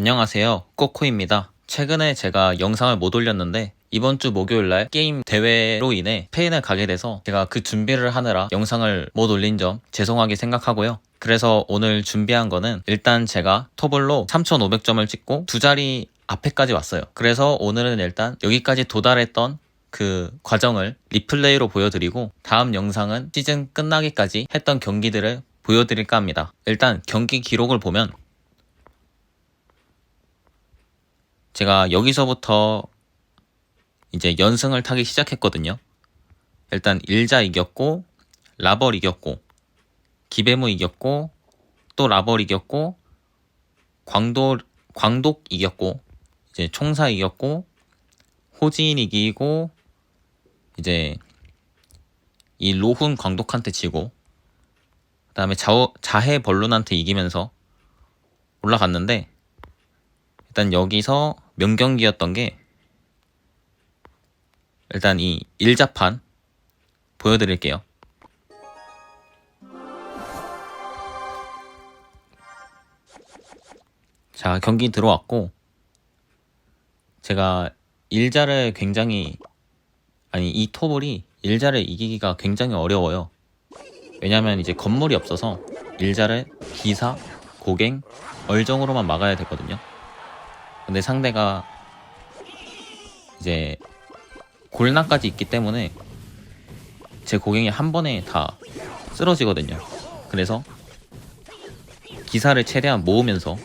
안녕하세요. 꼬코입니다. 최근에 제가 영상을 못 올렸는데 이번 주 목요일날 게임 대회로 인해 스페인을 가게 돼서 제가 그 준비를 하느라 영상을 못 올린 점 죄송하게 생각하고요. 그래서 오늘 준비한 거는 일단 제가 토블로 3,500점을 찍고 두 자리 앞에까지 왔어요. 그래서 오늘은 일단 여기까지 도달했던 그 과정을 리플레이로 보여드리고 다음 영상은 시즌 끝나기까지 했던 경기들을 보여드릴까 합니다. 일단 경기 기록을 보면 제가 여기서부터 이제 연승을 타기 시작했거든요. 일단 일자 이겼고 라벌 이겼고 기배무 이겼고 또 라벌 이겼고 광도 광독 이겼고 이제 총사 이겼고 호지인 이기고 이제 이 로훈 광독한테 지고 그다음에 자해 벌룬한테 이기면서 올라갔는데 일단 여기서 명경기였던 게 일단 이 일자판 보여드릴게요. 자 경기 들어왔고 제가 일자를 굉장히 아니 이 토블이 일자를 이기기가 굉장히 어려워요. 왜냐면 이제 건물이 없어서 일자를 기사, 고갱, 얼정으로만 막아야 되거든요. 근데 상대가 이제 골나까지 있기 때문에 제 고갱이 한 번에 다 쓰러지거든요. 그래서 기사를 최대한 모으면서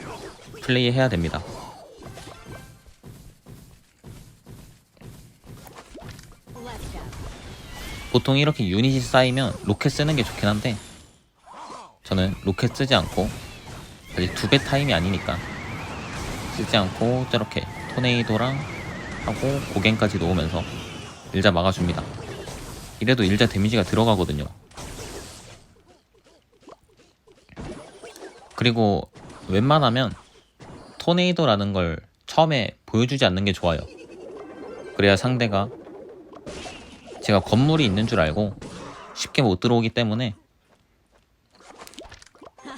플레이해야 됩니다. 보통 이렇게 유닛이 쌓이면 로켓 쓰는 게 좋긴 한데 저는 로켓 쓰지 않고 아직 두 배 타임이 아니니까 쓰지 않고 저렇게 토네이도랑 하고 고갱까지 놓으면서 일자 막아줍니다. 이래도 일자 데미지가 들어가거든요. 그리고 웬만하면 토네이도라는 걸 처음에 보여주지 않는 게 좋아요. 그래야 상대가 제가 건물이 있는 줄 알고 쉽게 못 들어오기 때문에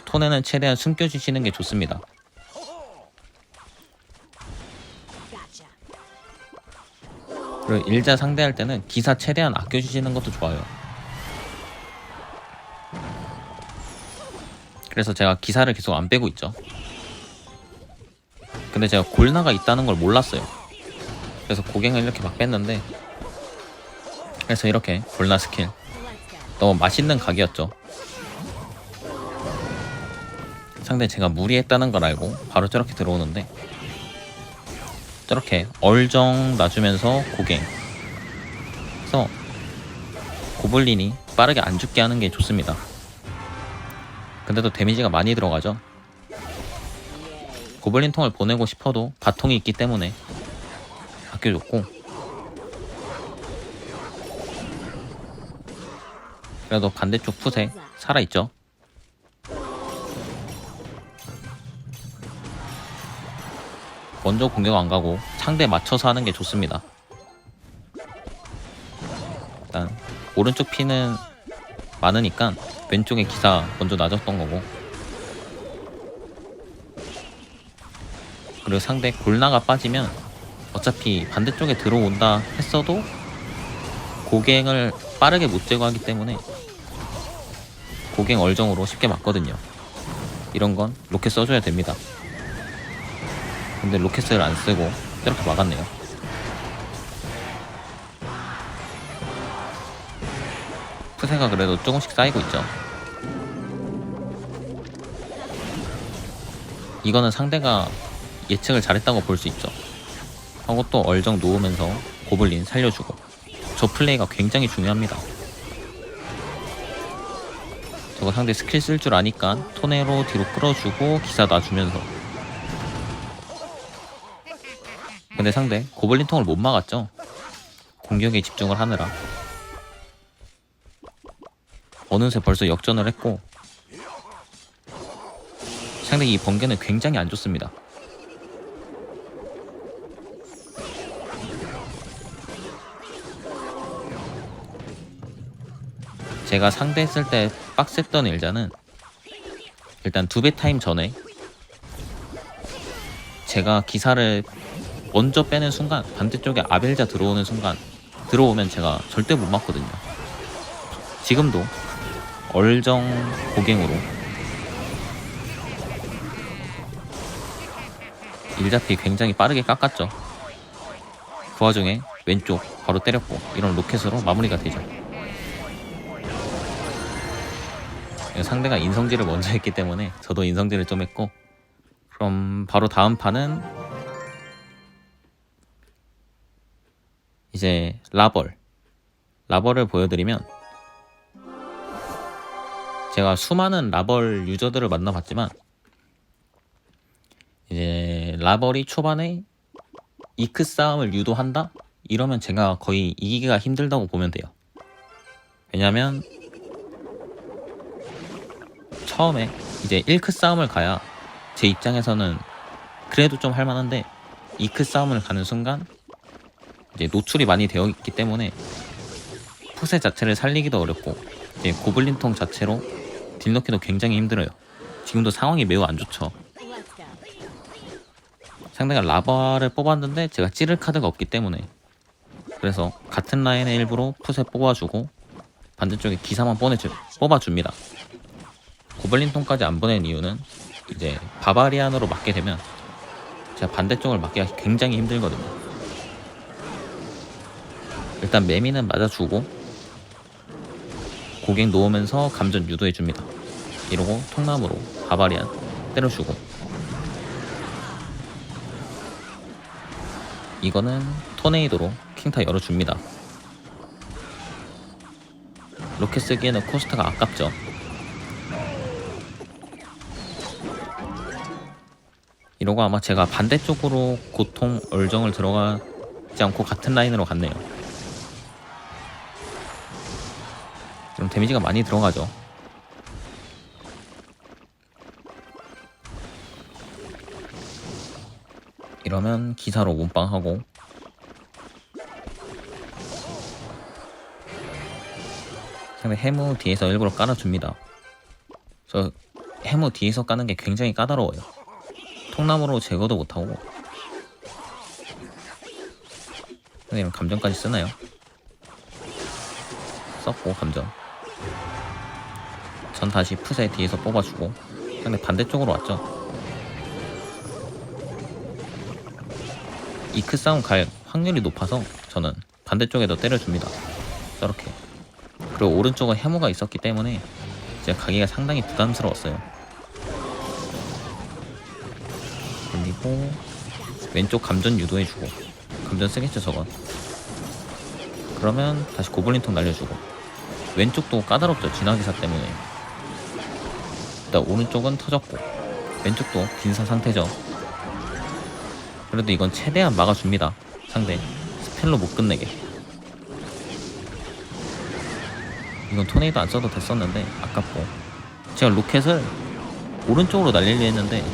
토네는 최대한 숨겨주시는 게 좋습니다. 그리고 일자 상대할 때는 기사 최대한 아껴주시는 것도 좋아요. 그래서 제가 기사를 계속 안 빼고 있죠. 근데 제가 골나가 있다는 걸 몰랐어요. 그래서 고갱을 이렇게 막 뺐는데 그래서 이렇게 골나 스킬 너무 맛있는 각이었죠. 상대 제가 무리했다는 걸 알고 바로 저렇게 들어오는데 저렇게 얼정 놔주면서 고갱 그래서 고블린이 빠르게 안 죽게 하는 게 좋습니다. 근데도 데미지가 많이 들어가죠. 고블린 통을 보내고 싶어도 바통이 있기 때문에 아껴줬고 그래도 반대쪽 풋에 살아있죠. 먼저 공격 안 가고 상대 맞춰서 하는 게 좋습니다. 일단 오른쪽 피는 많으니까 왼쪽에 기사 먼저 놔줬던 거고 그리고 상대 골나가 빠지면 어차피 반대쪽에 들어온다 했어도 고갱을 빠르게 못 제거하기 때문에 고갱 얼정으로 쉽게 맞거든요. 이런 건 로켓 써줘야 됩니다. 근데 로켓을 안 쓰고 이렇게 막았네요. 푸세가 그래도 조금씩 쌓이고 있죠. 이거는 상대가 예측을 잘했다고 볼 수 있죠. 하고 또 얼정 놓으면서 고블린 살려주고 저 플레이가 굉장히 중요합니다. 저거 상대 스킬 쓸 줄 아니까 토네로 뒤로 끌어주고 기사 놔주면서 근데 상대 고블린 통을 못 막았죠. 공격에 집중을 하느라 어느새 벌써 역전을 했고 상대 이 번개는 굉장히 안 좋습니다. 제가 상대했을 때 빡셌던 일자는 일단 두 배 타임 전에 제가 기사를 먼저 빼는 순간 반대쪽에 아벨자 들어오는 순간 들어오면 제가 절대 못 맞거든요. 지금도 얼정 고갱으로 일잡이 굉장히 빠르게 깎았죠. 그 와중에 왼쪽 바로 때렸고 이런 로켓으로 마무리가 되죠. 상대가 인성질을 먼저 했기 때문에 저도 인성질을 좀 했고 그럼 바로 다음 판은 이제 라벌 라벌을 보여드리면 제가 수많은 라벌 유저들을 만나봤지만 이제 라벌이 초반에 이크 싸움을 유도한다? 이러면 제가 거의 이기기가 힘들다고 보면 돼요. 왜냐면 처음에 이제 1크 싸움을 가야 제 입장에서는 그래도 좀 할만한데 2크 싸움을 가는 순간 이제 노출이 많이 되어 있기 때문에 푸세 자체를 살리기도 어렵고 이제 고블린통 자체로 딜 넣기도 굉장히 힘들어요. 지금도 상황이 매우 안 좋죠. 상대가 라바를 뽑았는데 제가 찌를 카드가 없기 때문에 그래서 같은 라인에 일부러 푸세 뽑아주고 반대쪽에 기사만 보내주, 뽑아줍니다. 고블린통까지 안 보낸 이유는 이제 바바리안으로 맞게 되면 제가 반대쪽을 맞기가 굉장히 힘들거든요. 일단 매미는 맞아주고 고객 놓으면서 감전 유도해줍니다. 이러고 통나무로 바바리안 때려주고 이거는 토네이도로 킹타 열어줍니다. 로켓 쓰기에는 코스트가 아깝죠. 이러고 아마 제가 반대쪽으로 고통 얼정을 들어가지 않고 같은 라인으로 갔네요. 데미지가 많이 들어가죠. 이러면 기사로 몸빵하고 상대 해무 뒤에서 일부러 깔아줍니다. 저 해무 뒤에서 까는 게 굉장히 까다로워요. 통나무로 제거도 못하고 선생님 감정까지 쓰나요? 썼고 감정 전 다시 푸세 뒤에서 뽑아주고 상대 반대쪽으로 왔죠. 이크 싸움 갈 확률이 높아서 저는 반대쪽에도 때려줍니다. 저렇게. 그리고 오른쪽은 해무가 있었기 때문에 제가 가기가 상당히 부담스러웠어요. 그리고 왼쪽 감전 유도해주고 감전 쓰겠죠 저건. 그러면 다시 고블린통 날려주고 왼쪽도 까다롭죠 진화기사 때문에. 일단 오른쪽은 터졌고 왼쪽도 빈사 상태죠. 그래도 이건 최대한 막아줍니다 상대. 스펠로 못 끝내게. 이건 토네이도 안 써도 됐었는데 아깝고. 제가 로켓을 오른쪽으로 날리려 했는데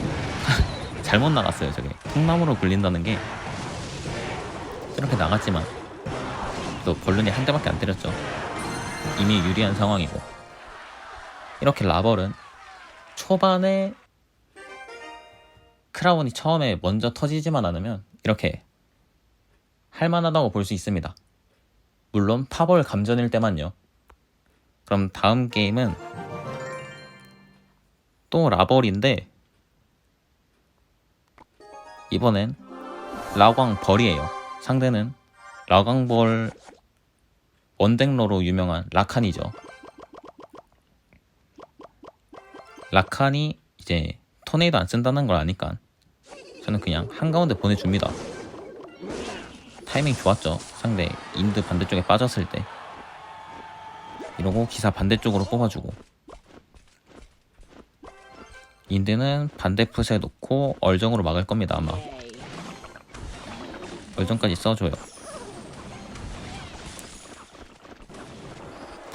잘못 나갔어요 저게. 통나무로 굴린다는 게. 이렇게 나갔지만 또 벌룬이 한 대밖에 안 때렸죠 이미 유리한 상황이고. 이렇게 라벌은 초반에 크라운이 처음에 먼저 터지지만 않으면 이렇게 할만하다고 볼 수 있습니다. 물론 파벌 감전일 때만요. 그럼 다음 게임은 또 라벌인데 이번엔 라광 벌이에요. 상대는 라광벌 원덱러로 유명한 라칸이죠. 라칸이 이제 토네이도 안 쓴다는 걸 아니까 저는 그냥 한가운데 보내줍니다. 타이밍 좋았죠. 상대 인드 반대쪽에 빠졌을 때 이러고 기사 반대쪽으로 뽑아주고 인드는 반대 풋에 놓고 얼정으로 막을 겁니다 아마 얼정까지 써줘요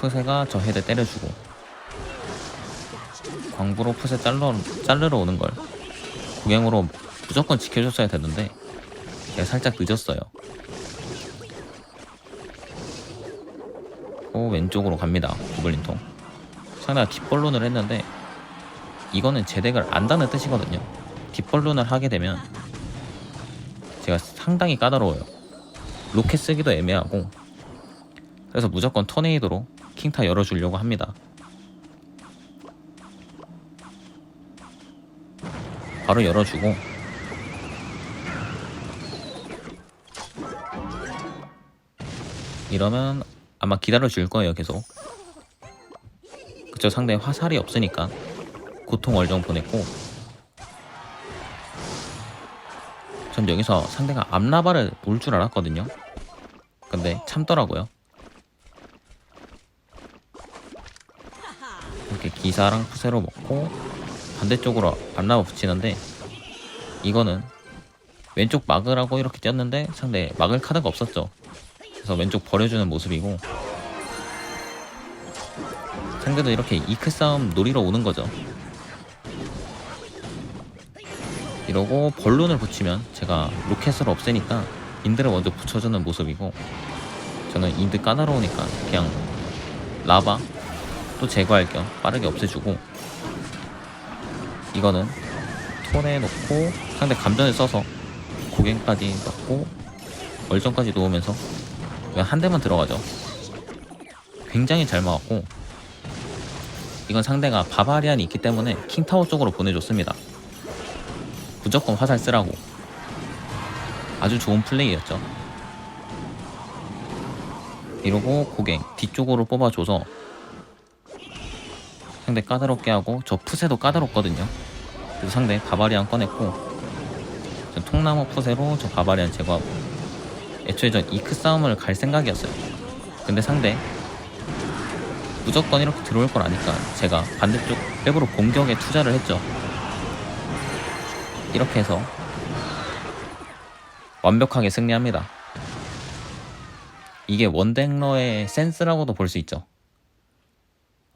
풋에가 저 헤드 때려주고 광부로 풋에 잘러, 자르러 오는 걸. 구경으로 무조건 지켜줬어야 되는데 제가 살짝 늦었어요. 고 왼쪽으로 갑니다 고블린통. 상대가 뒷벌론을 했는데 이거는 제 덱을 안다는 뜻이거든요. 뒷벌론을 하게 되면 제가 상당히 까다로워요. 로켓 쓰기도 애매하고. 그래서 무조건 토네이도로 킹타 열어주려고 합니다. 바로 열어주고. 이러면 아마 기다려줄 거예요 계속. 그쵸 상대 화살이 없으니까. 고통 얼정 보냈고. 전 여기서 상대가 앞라바를 올줄 알았거든요. 근데 참더라고요 이렇게 기사랑 푸세로 먹고 반대쪽으로 앞라바 붙이는데 이거는 왼쪽 막으라고 이렇게 뛰었는데 상대 막을 카드가 없었죠. 그래서 왼쪽 버려주는 모습이고 상대도 이렇게 이크 싸움 노리러 오는 거죠. 이러고 벌룬을 붙이면 제가 로켓을 없애니까 인드를 먼저 붙여주는 모습이고 저는 인드 까다로우니까 그냥 라바 또 제거할 겸 빠르게 없애주고 이거는 톤에 놓고 상대 감전을 써서 고갱까지 넣고 월전까지 놓으면서 그냥 한 대만 들어가죠. 굉장히 잘 막았고 이건 상대가 바바리안이 있기 때문에 킹타워 쪽으로 보내줬습니다. 무조건 화살 쓰라고. 아주 좋은 플레이였죠. 이러고 고갱 뒤쪽으로 뽑아줘서 상대 까다롭게 하고 저 푸세도 까다롭거든요. 그래서 상대 바바리안 꺼냈고 전 통나무 푸세로 저 바바리안 제거하고 애초에 전 이크 싸움을 갈 생각이었어요. 근데 상대 무조건 이렇게 들어올 걸 아니까 제가 반대쪽 백으로 공격에 투자를 했죠. 이렇게 해서 완벽하게 승리합니다. 이게 원댕러의 센스라고도 볼 수 있죠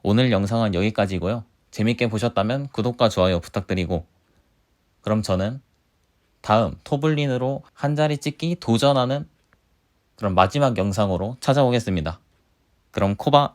오늘 영상은 여기까지고요. 재밌게 보셨다면 구독과 좋아요 부탁드리고 그럼 저는 다음 토블린으로 한 자리 찍기 도전하는 그런 마지막 영상으로 찾아오겠습니다. 그럼 코바